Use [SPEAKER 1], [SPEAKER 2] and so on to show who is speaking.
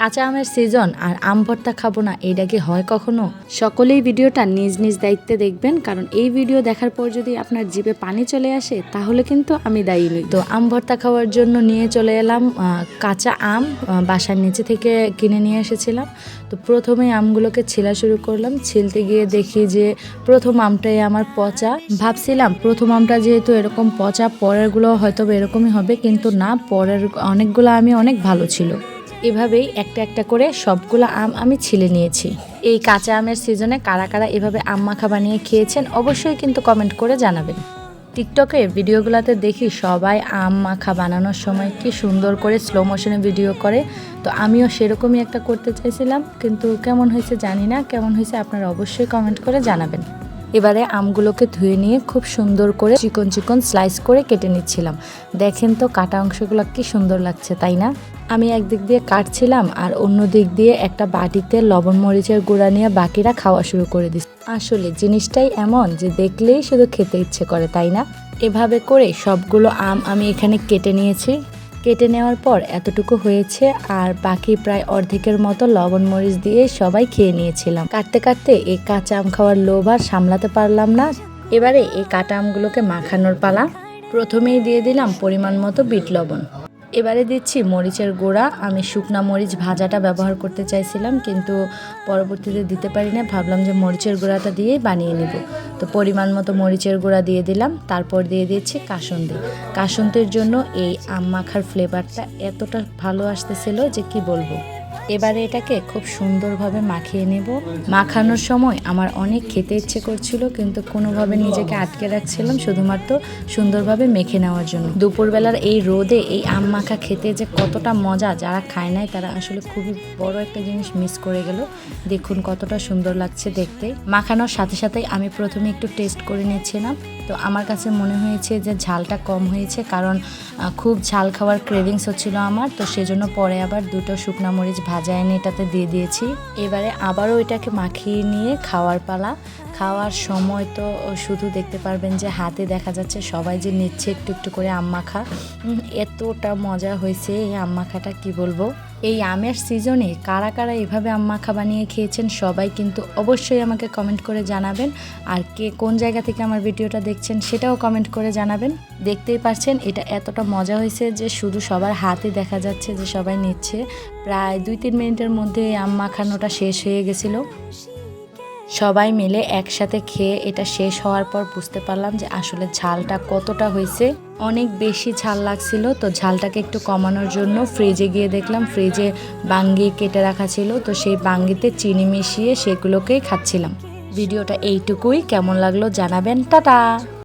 [SPEAKER 1] কাঁচা আমের সিজন আর আম ভর্তা খাব না এটা কি হয় কখনো? সকলেই ভিডিওটা নিজ নিজ দায়িত্বে দেখবেন, কারণ এই ভিডিও দেখার পর যদি আপনার জিভে পানি চলে আসে, তাহলে কিন্তু আমি দায়ী নই। তো আম ভর্তা খাওয়ার জন্য নিয়ে চলে এলাম কাঁচা আম বাসার নিচে থেকে কিনে নিয়ে এসেছিলাম। তো প্রথমে আমগুলোকে ছিলা শুরু করলাম, ছিলতে গিয়ে দেখি যে প্রথম আমটাই আমার পচা। ভাবছিলাম প্রথম আমটা যেহেতু এরকম পচা, পরেরগুলো হয়তো এরকমই হবে, কিন্তু না, পরের অনেকগুলো আমি অনেক ভালো ছিল। এভাবেই একটা একটা করে সবগুলো আম আমি ছিলে নিয়েছি। এই কাঁচা আমের সিজনে কারা কারা এভাবে আম মাখা বানিয়ে খেয়েছেন অবশ্যই কিন্তু কমেন্ট করে জানাবেন। টিকটকে ভিডিওগুলোতে দেখি সবাই আম মাখা বানানোর সময় কি সুন্দর করে স্লো মোশনে ভিডিও করে। তো আমিও সেরকমই একটা করতে চাইছিলাম, কিন্তু কেমন হয়েছে জানি না, কেমন হয়েছে আপনারা অবশ্যই কমেন্ট করে জানাবেন। এবারে আমগুলোকে ধুয়ে নিয়ে খুব সুন্দর করে চিকন চিকন স্লাইস করে কেটে নিচ্ছিলাম। দেখেন তো কাটা অংশগুলো কি সুন্দর লাগছে, তাই না? আমি একদিক দিয়ে কাটছিলাম আর অন্য দিক দিয়ে একটা বাটিতে লবণ, মরিচের গুঁড়া নিয়ে বাকিরা খাওয়া শুরু করে দিচ্ছি। আসলে জিনিসটাই এমন যে দেখলেই শুধু খেতে ইচ্ছে করে, তাই না? এভাবে করে সবগুলো আম আমি এখানে কেটে নিয়েছি। কেটে নেওয়ার পর এতটুকু হয়েছে আর বাকি প্রায় অর্ধেকের মতো লবণ মরিচ দিয়ে সবাই খেয়ে নিয়েছিলাম। কাটতে কাটতে এই কাঁচা আম খাওয়ার লোভ আর সামলাতে পারলাম না। এবারে এই কাঁটা আমগুলোকে মাখানোর পালা। প্রথমেই দিয়ে দিলাম পরিমাণ মতো বিট লবণ। এবারে দিচ্ছি মরিচের গোড়া। আমি শুকনা মরিচ ভাজাটা ব্যবহার করতে চাইছিলাম, কিন্তু পরবর্তীতে দিতে পারি না। ভাবলাম যে মরিচের গোড়াটা দিয়েই বানিয়ে নেব। তো পরিমাণ মতো মরিচের গোড়া দিয়ে দিলাম। তারপর দিয়ে দিচ্ছি কাসন্দি। কাসন্দির জন্য এই আম মাখার ফ্লেভারটা এতটা ভালো আসতেছিল যে কি বলব? এবারে এটাকে খুব সুন্দরভাবে মাখিয়ে নেব। মাখানোর সময় আমার অনেক খেতে ইচ্ছে করছিল, কিন্তু কোনোভাবে নিজেকে আটকে রাখছিলাম শুধুমাত্র সুন্দরভাবে মেখে নেওয়ার জন্য। দুপুরবেলার এই রোদে এই আম মাখা খেতে যে কতটা মজা যারা খায় নাই, তারা আসলে খুবই বড় একটা জিনিস মিস করে গেল। দেখুন কতটা সুন্দর লাগছে দেখতে। মাখানোর সাথে সাথেই আমি প্রথমে একটু টেস্ট করে নিচ্ছিলাম। তো আমার কাছে মনে হয়েছে যে ঝালটা কম হয়েছে কারণ খুব ঝাল খাওয়ার ক্রেভিংস হচ্ছিল আমার, তো সেজন্য পরে আবার দুটো শুকনা মরিচ ভাজা এনে এটাতে দিয়ে দিয়েছি। এবারে আবারও এটাকে মাখিয়ে নিয়ে খাওয়ার পালা। খাওয়ার সময় তো শুধু দেখতে পারবেন যে হাতে দেখা যাচ্ছে সবাই যে নিচ্ছে একটু একটু করে আম মাখা। এতটা মজা হয়েছে এই আম মাখাটা, কি বলব? এই আমের সিজনে কারা কারা এভাবে আম মাখা বানিয়ে খেয়েছেন সবাই কিন্তু অবশ্যই আমাকে কমেন্ট করে জানাবেন। আর কে কোন জায়গা থেকে আমার ভিডিওটা দেখছেন সেটাও কমেন্ট করে জানাবেন। দেখতেই পাচ্ছেন, এটা এতটা মজা হয়েছে যে শুধু সবার হাতে দেখা যাচ্ছে যে সবাই নিচ্ছে। প্রায় দুই তিন মিনিটের মধ্যে আম মাখানোটা শেষ হয়ে গেছিল। সবাই মিলে একসাথে খেয়ে এটা শেষ হওয়ার পর বুঝতে পারলাম যে আসলে ঝালটা কতটা হয়েছে। অনেক বেশি ঝাল লাগছিল, তো ঝালটাকে একটু কমানোর জন্য ফ্রিজে গিয়ে দেখলাম ফ্রিজে বাঙ্গি কেটে রাখা ছিল, তো সেই বাঙ্গিতে চিনি মিশিয়ে সেগুলোকেই খাচ্ছিলাম। ভিডিওটা এইটুকুই, কেমন লাগল জানাবেন, টাটা!